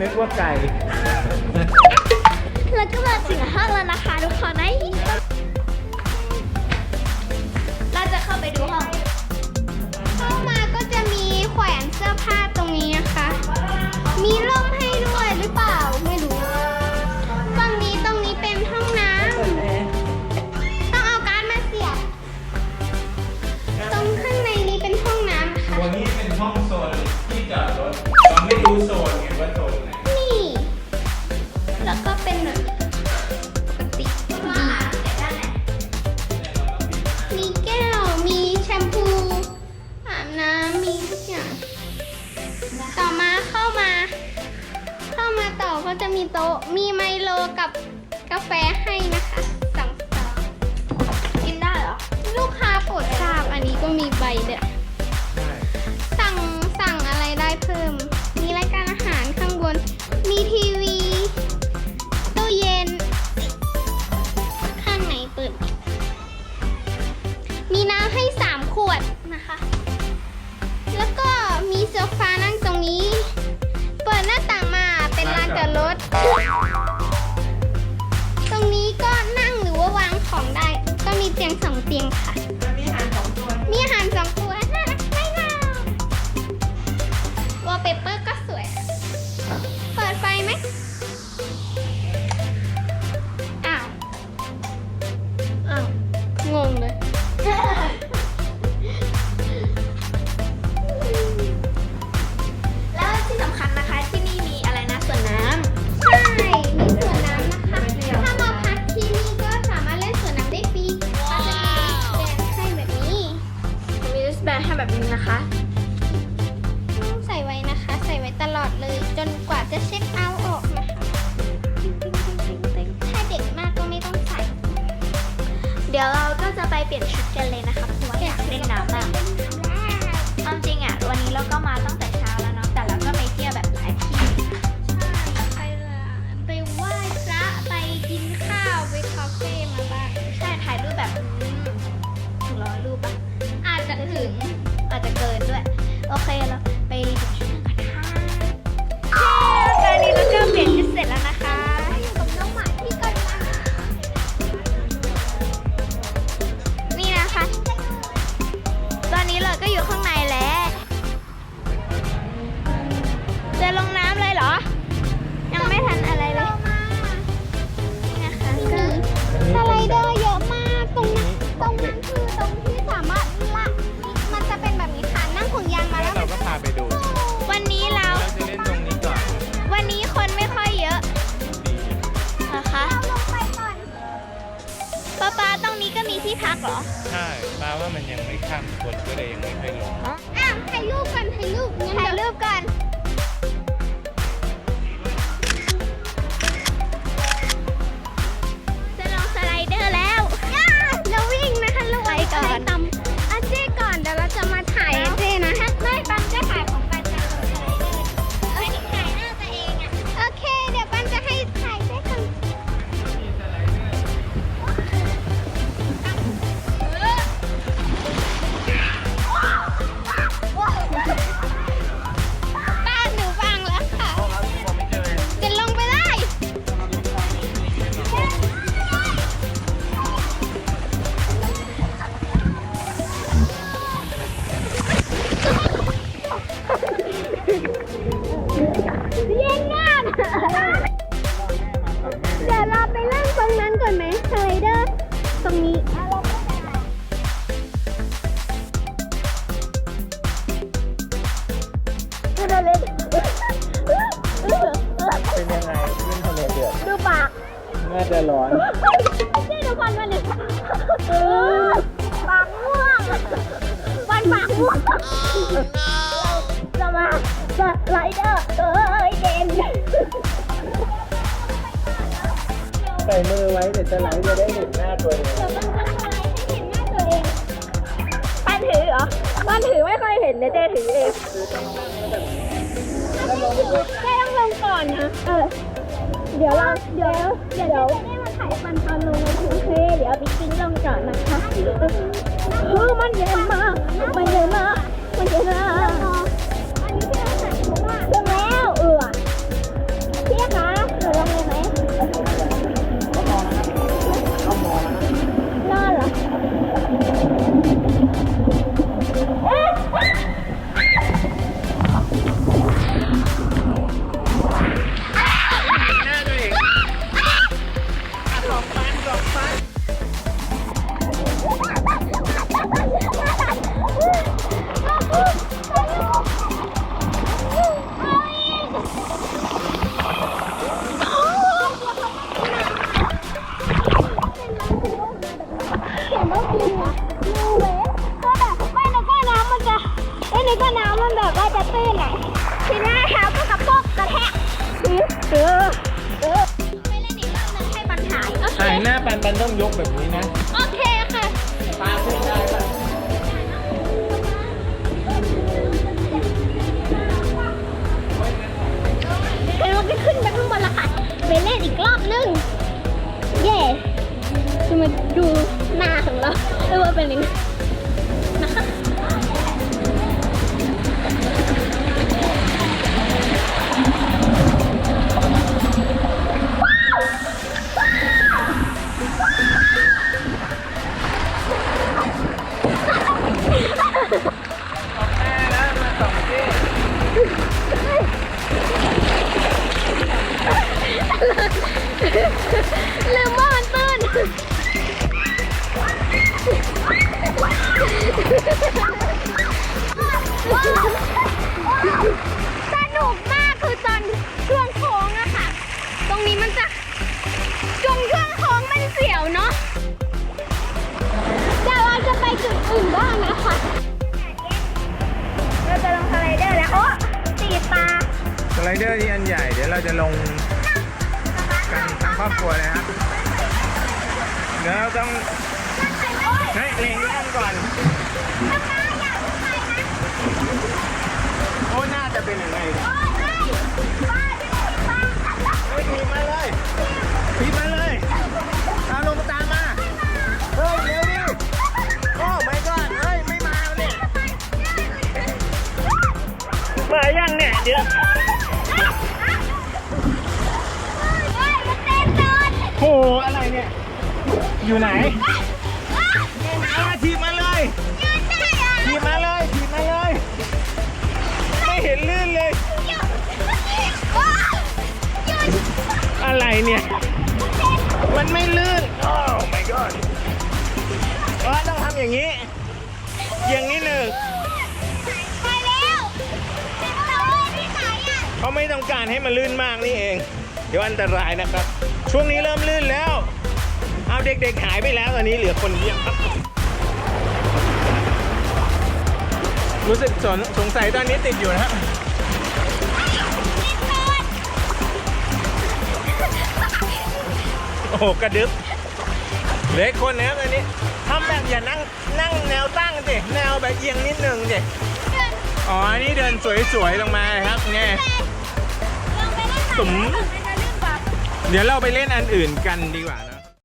นึกว่าไก่ แล้วก็มาถึงห้องแล้วนะคะทุกคนนะเราจะเข้าไปดูห้อง เข้ามาก็จะมีแขวนเสื้อผ้าตรงนี้นะคะ มีร เตียงค่ะมีอาหารสองตัว มีอาหารสองตัวน่ารักไหมล่ะวอลเปเปอร์ ดี๋ยวเราก็จะไปเปลี่ยนชุดกันเลยนะคะเพราะว่าอยากเล่นน้ำอะความจริงอะวันนี้เราก็มาตั้ง จะร้อน นี่ดูฟันมันดิเออปากม่วงฟันปากม่วงเรมาสไลเดอร์เอ้ยเด่นใส่มือไว้เดี๋ยวจะไหลจะได้เห็นหน้าตัวเองปั้นถือเหรอปันถือไม่ค่อยเห็นนะเจถือเองเจต้องลงก่อนนะ เออ เดี๋ยวเราเดี๋ยวเดี๋ยวได้มาถ่ายฟันตอนลงในยโอเคเดี๋ยวบิ๊กกิ้งลงก่อนนะคะเออมันเย็นมากมันเย็นมากมันเย็นมาก น้ำมันจะเอ้ยในก้นน้ำมันแบบว่าจะตื้นอะทีหน้าเท้าก็กระโปกกระแทกเออเออเออ ญหายโอเคใช่หน้าปันปันต้องยกแบบนี้นะ โอเคค่ะ ปลาขึ้นได้ป่ะเดี๋ ลืมว่ามันตื้นสนุกมากคือตอนช่วงโค้งอะค่ะ ตรงนี้มันจะตรงช่วงโค้งมันเสียวเนาะแต่เราจะไปจุดอื่นบ้างนะคะเราจะลงสไลเดอร์แล้วโอ้ตีตาสไลเดอร์นี่อันใหญ่เดี๋ยวเราจะลง กันทั้งครอบครัวเลยครับเดี๋ยวเราต้องให้เล็งกันก่อนโอ้น่าจะเป็นยังไงเนี่ยเฮ้ยถีบมาเลยถีบมาเลยเอาลงตามมาเฮ้ยเร็วดิโอ้ไม่ก่อนเฮ้ยไม่มาเนี่ยมายังเนี่ยเดี๋ยว โหอะไรเนี่ย อยู่ไหนอามาถีบมาเลยถีบมาเลยถีบมาเลย ไม่เห็นลื่นเลย อะไรเนี่ย มันไม่ลื่น โอ้ my god เออต้องทำอย่างนี้ อย่างนี้หนึ่งเขา การให้มันลื่นมากนี่เอง เดี๋ยวอันตรายนะครับ ช่วงนี้เริ่มลื่นแล้ว เอาเด็กๆหายไปแล้วตอนนี้เหลือคนเดียวครับ รู้สึกสนสงสัยตอนนี้ติดอยู่นะครับโอ้โหกระดึบเหลืออกคนนะครับตอนนี้ทำแบบอย่านั่งนั่งแนวตั้งสิแนวแบบเอียงนิดนึงสิอ๋อนนี้เดินสวยๆลงมาครับเนี่ย สม เดี๋ยวเราไปเล่นอันอื่นกันดีกว่านะ